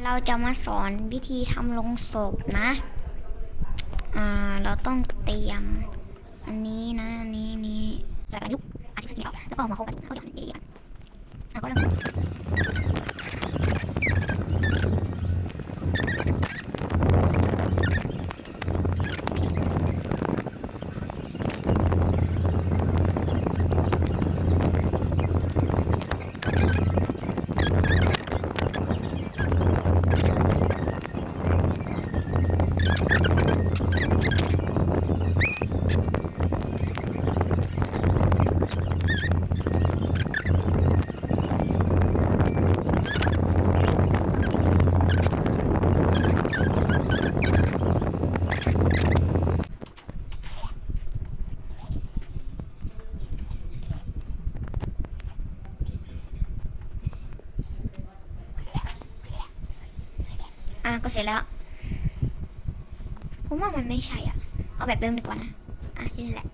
เราจะมาสอนวิธีทำลงศพนะ อ่า เราต้องเตรียม อันนี้นะ อันนี้นี้จากการยุบอาทิตย์ที่แล้วแล้วก็เอามาเข้ากันเข้าอย่างนี้กันแล้วก็เริ่ม อะก็เสร็จแล้ว ผมว่ามันไม่ใช่อะ เอาแบบเดิมดีกว่านะ อะที่นี่แหละ